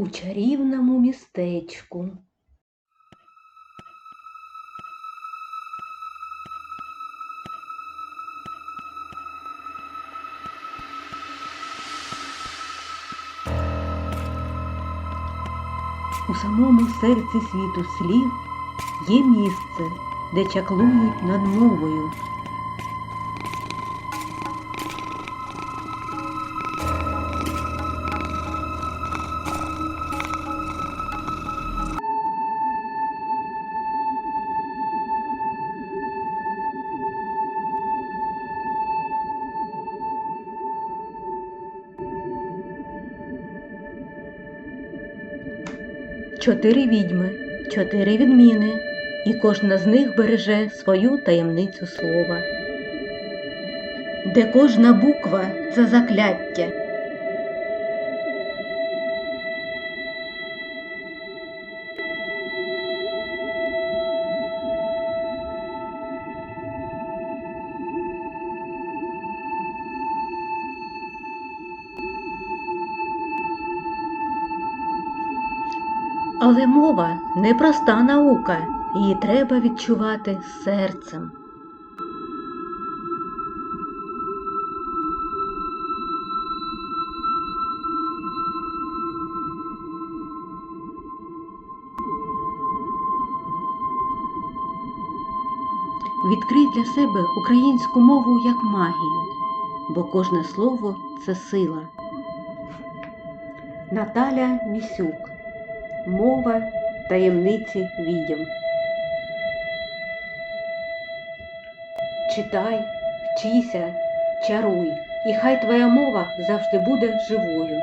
у чарівному містечку. У самому серці світу слів є місце, де чаклують над мовою. Чотири відьми, чотири відміни, і кожна з них береже свою таємницю слова. Де кожна буква це закляття. Але мова непроста наука, її треба відчувати серцем. Відкрий для себе українську мову як магію, бо кожне слово це сила. Наталя Місюк Мова таємниці відьом. Читай, вчися, чаруй, і хай твоя мова завжди буде живою.